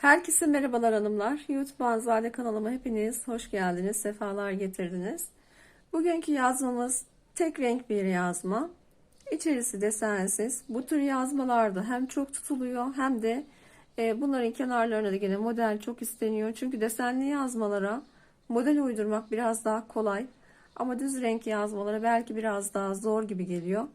Herkese merhabalar hanımlar. YouTube Anzade kanalıma hepiniz hoş geldiniz, sefalar getirdiniz. Bugünkü yazmamız tek renk bir yazma. İçerisi desensiz. Bu tür yazmalarda hem çok tutuluyor hem de e, bunların kenarlarına da yine model çok isteniyor. Çünkü desenli yazmalara model uydurmak biraz daha kolay. Ama düz renk yazmalara belki biraz daha zor gibi geliyor.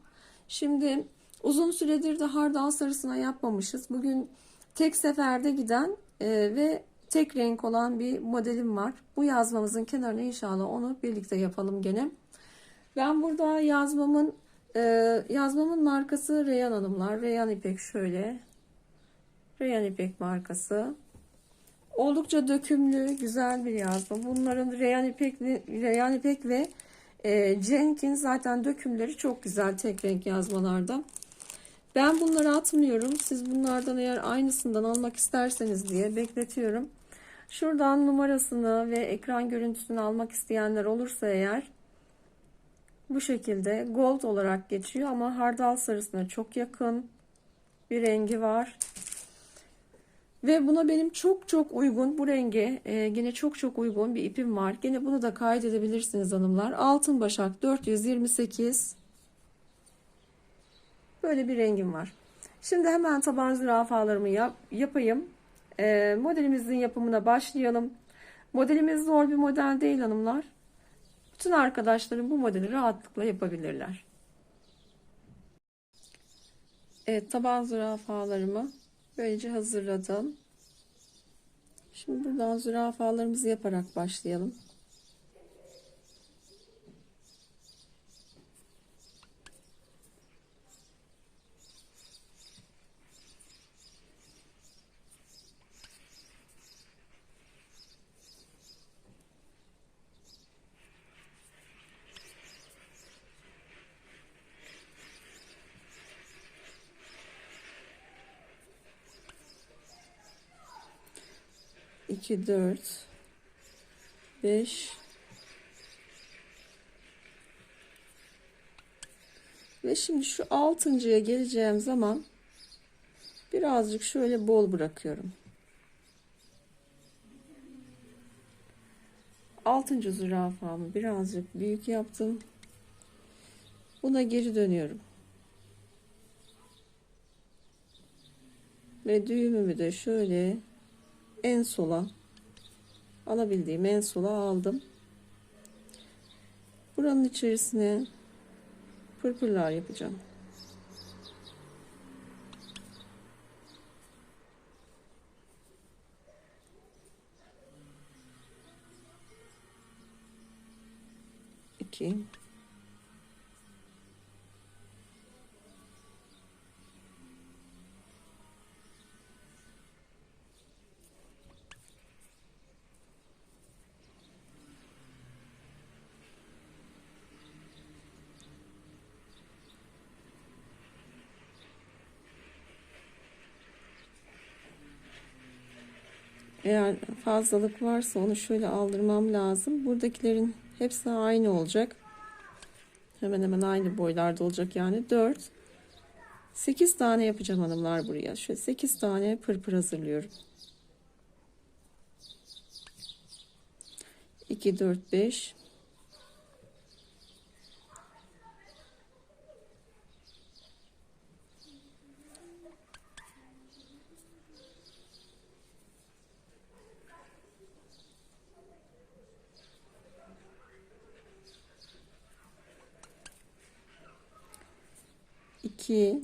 Şimdi uzun süredir de hardal sarısına yapmamışız. Bugün tek seferde giden e, ve tek renk olan bir modelim var. Bu yazmamızın kenarına inşallah onu birlikte yapalım gene. Ben burada yazmamın e, yazmamın markası Reyhan Hanımlar. Reyhan İpek şöyle. Reyhan İpek markası. Oldukça dökümlü, güzel bir yazma. Bunların Reyhan İpek, Reyhan İpek ve e, Cenk'in zaten dökümleri çok güzel tek renk yazmalarda. Ben bunları atmıyorum. Siz bunlardan eğer aynısından almak isterseniz diye bekletiyorum. Şuradan numarasını ve ekran görüntüsünü almak isteyenler olursa eğer bu şekilde gold olarak geçiyor ama hardal sarısına çok yakın bir rengi var. Ve buna benim çok çok uygun bu renge e, yine çok çok uygun bir ipim var. Yine bunu da kaydedebilirsiniz hanımlar. Altın başak 428 Böyle bir rengim var. Şimdi hemen taban zürafalarımı yap, yapayım. E, modelimizin yapımına başlayalım. Modelimiz zor bir model değil hanımlar. Bütün arkadaşlarım bu modeli rahatlıkla yapabilirler. Evet taban zürafalarımı böylece hazırladım. Şimdi buradan zürafalarımızı yaparak başlayalım. İki dört beş ve şimdi şu altıncıya geleceğim zaman birazcık şöyle bol bırakıyorum. Altıncı zürafamı birazcık büyük yaptım. Buna geri dönüyorum. Ve düğümümü de şöyle en sola alabildiğim en sola aldım. Buranın içerisine pırpırlar yapacağım. İki. Eğer fazlalık varsa onu şöyle aldırmam lazım. Buradakilerin hepsi aynı olacak. Hemen hemen aynı boylarda olacak yani. 4 8 tane yapacağım hanımlar buraya. Şöyle 8 tane pırpır hazırlıyorum. 2 4 5 2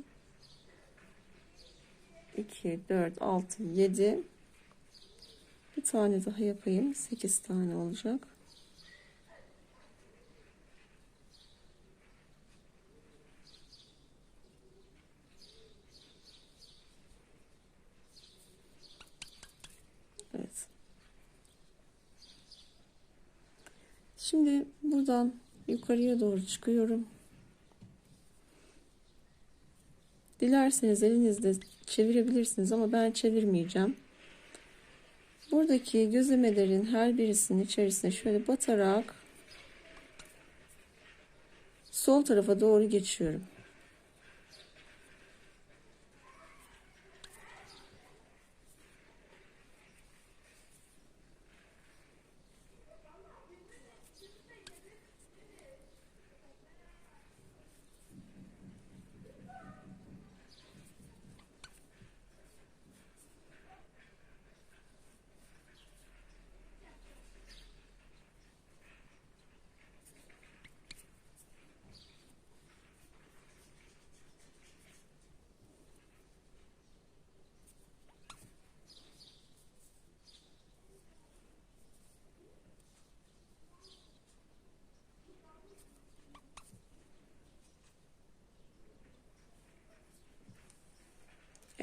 2 4 6 7 bir tane daha yapayım. 8 tane olacak. Evet. Şimdi buradan yukarıya doğru çıkıyorum Dilerseniz elinizde çevirebilirsiniz ama ben çevirmeyeceğim. Buradaki gözlemelerin her birisinin içerisine şöyle batarak sol tarafa doğru geçiyorum.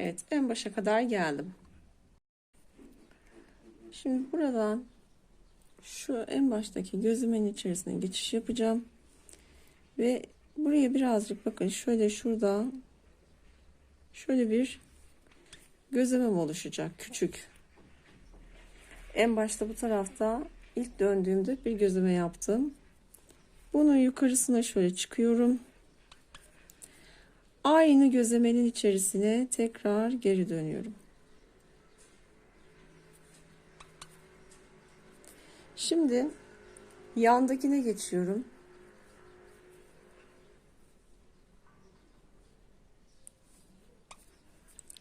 Evet en başa kadar geldim. Şimdi buradan şu en baştaki gözümün içerisine geçiş yapacağım. Ve buraya birazcık bakın şöyle şurada şöyle bir gözlemem oluşacak küçük. En başta bu tarafta ilk döndüğümde bir gözleme yaptım. Bunun yukarısına şöyle çıkıyorum. Aynı gözlemenin içerisine tekrar geri dönüyorum. Şimdi yandakine geçiyorum.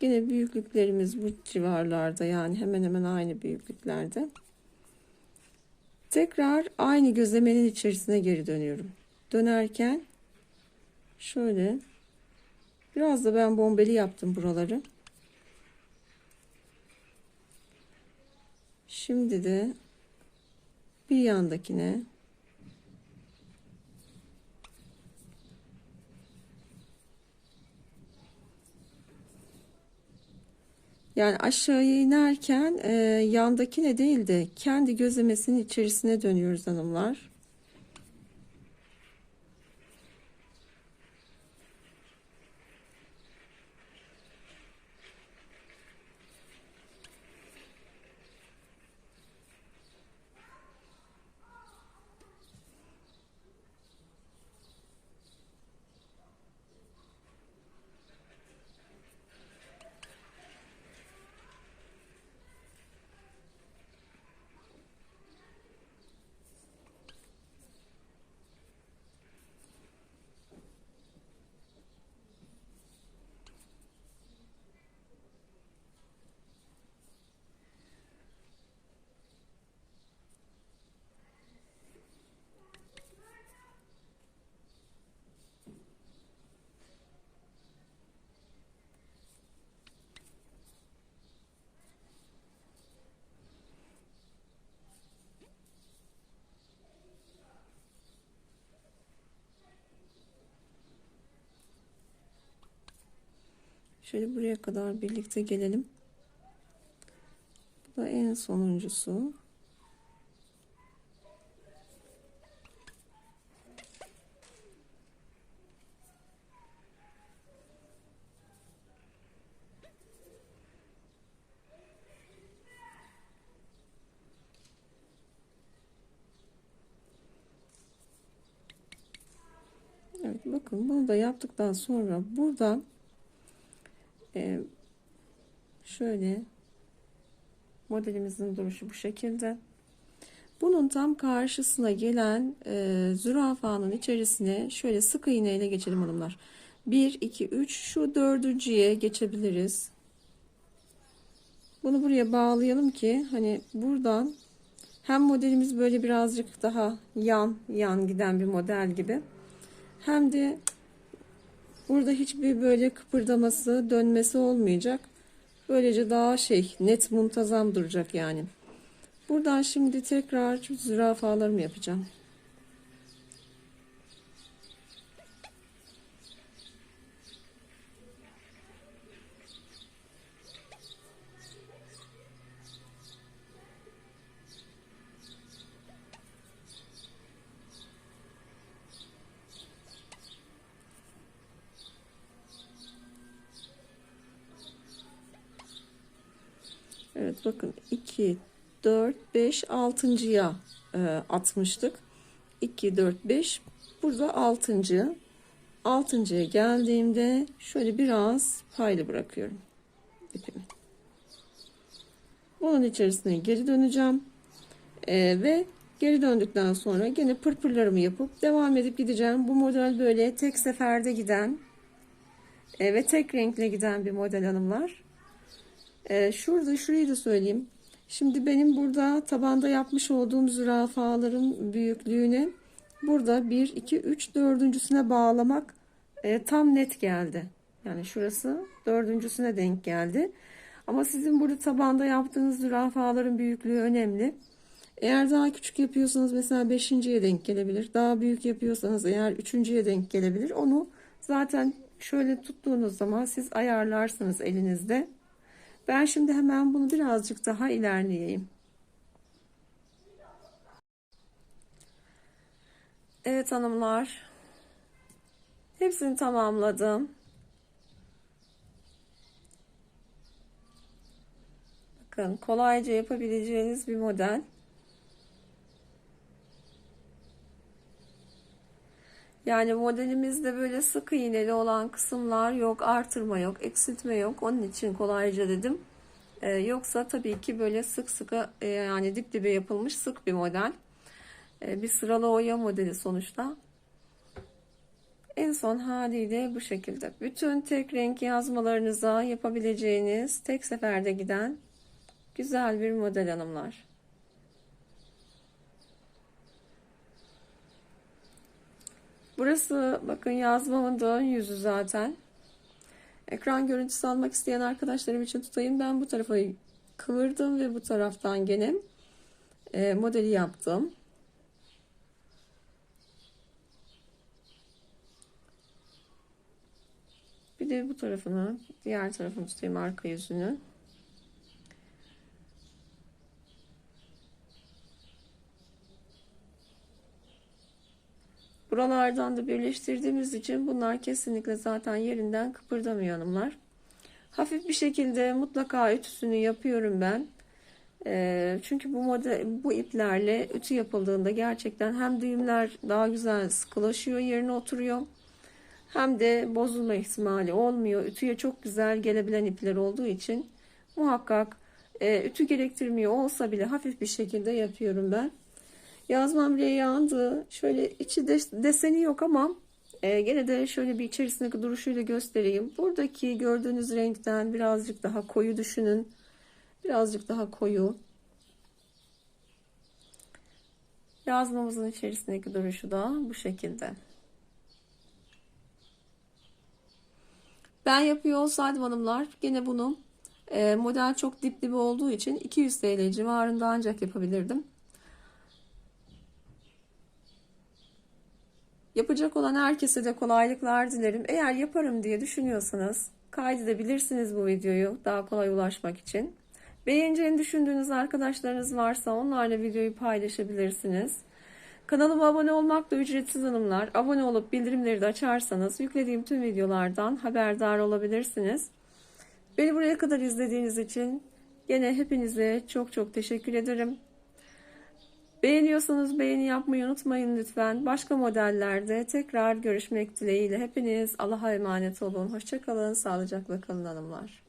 Yine büyüklüklerimiz bu civarlarda yani hemen hemen aynı büyüklüklerde. Tekrar aynı gözlemenin içerisine geri dönüyorum. Dönerken şöyle biraz da ben bombeli yaptım buraları. Şimdi de bir yandakine Yani aşağıya inerken e, yandakine değil de kendi gözlemesinin içerisine dönüyoruz hanımlar. Şöyle buraya kadar birlikte gelelim. Bu da en sonuncusu. Evet bakın bunu da yaptıktan sonra burada e, şöyle modelimizin duruşu bu şekilde. Bunun tam karşısına gelen e, zürafanın içerisine şöyle sık iğne ile geçelim hanımlar. 1, 2, 3 şu dördüncüye geçebiliriz. Bunu buraya bağlayalım ki hani buradan hem modelimiz böyle birazcık daha yan yan giden bir model gibi hem de burada hiçbir böyle kıpırdaması dönmesi olmayacak. Böylece daha şey net muntazam duracak yani. Buradan şimdi tekrar zürafalarımı yapacağım. Evet bakın 2, 4, 5, 6.ya e, atmıştık. 2, 4, 5 burada 6. 6.ya geldiğimde şöyle biraz paylı bırakıyorum ipimi. Bunun içerisine geri döneceğim. E, ve geri döndükten sonra gene pırpırlarımı yapıp devam edip gideceğim. Bu model böyle tek seferde giden e, ve tek renkle giden bir model hanımlar. Ee, şurada şurayı da söyleyeyim. Şimdi benim burada tabanda yapmış olduğum zürafaların büyüklüğüne burada 1, 2, 3 dördüncüsüne bağlamak e, tam net geldi. Yani şurası dördüncüsüne denk geldi. Ama sizin burada tabanda yaptığınız zürafaların büyüklüğü önemli. Eğer daha küçük yapıyorsanız mesela beşinciye denk gelebilir. Daha büyük yapıyorsanız eğer üçüncüye denk gelebilir. Onu zaten şöyle tuttuğunuz zaman siz ayarlarsınız elinizde. Ben şimdi hemen bunu birazcık daha ilerleyeyim. Evet hanımlar. Hepsini tamamladım. Bakın kolayca yapabileceğiniz bir model. Yani modelimizde böyle sık iğneli olan kısımlar yok, artırma yok, eksiltme yok. Onun için kolayca dedim. Ee, yoksa tabii ki böyle sık sıkı e, yani dip dibe yapılmış sık bir model. Ee, bir sıralı oya modeli sonuçta. En son haliyle bu şekilde. Bütün tek renk yazmalarınıza yapabileceğiniz tek seferde giden güzel bir model hanımlar. Burası bakın yazmamın da ön yüzü zaten. Ekran görüntüsü almak isteyen arkadaşlarım için tutayım. Ben bu tarafa kıvırdım ve bu taraftan gene e, modeli yaptım. Bir de bu tarafını, diğer tarafını tutayım arka yüzünü. Buralardan da birleştirdiğimiz için bunlar kesinlikle zaten yerinden kıpırdamıyor hanımlar. Hafif bir şekilde mutlaka ütüsünü yapıyorum ben. Ee, çünkü bu model, bu iplerle ütü yapıldığında gerçekten hem düğümler daha güzel sıkılaşıyor, yerine oturuyor. Hem de bozulma ihtimali olmuyor. Ütüye çok güzel gelebilen ipler olduğu için muhakkak e, ütü gerektirmiyor olsa bile hafif bir şekilde yapıyorum ben. Yazmam bile yandı. Şöyle içi de, deseni yok ama e, gene de şöyle bir içerisindeki duruşuyla göstereyim. Buradaki gördüğünüz renkten birazcık daha koyu düşünün. Birazcık daha koyu. Yazmamızın içerisindeki duruşu da bu şekilde. Ben yapıyor olsaydım hanımlar gene bunu e, model çok dip dibi olduğu için 200 TL civarında ancak yapabilirdim. Yapacak olan herkese de kolaylıklar dilerim. Eğer yaparım diye düşünüyorsanız kaydedebilirsiniz bu videoyu daha kolay ulaşmak için. Beğeneceğini düşündüğünüz arkadaşlarınız varsa onlarla videoyu paylaşabilirsiniz. Kanalıma abone olmak da ücretsiz hanımlar. Abone olup bildirimleri de açarsanız yüklediğim tüm videolardan haberdar olabilirsiniz. Beni buraya kadar izlediğiniz için yine hepinize çok çok teşekkür ederim. Beğeniyorsanız beğeni yapmayı unutmayın lütfen. Başka modellerde tekrar görüşmek dileğiyle. Hepiniz Allah'a emanet olun. Hoşçakalın. Sağlıcakla kalın hanımlar.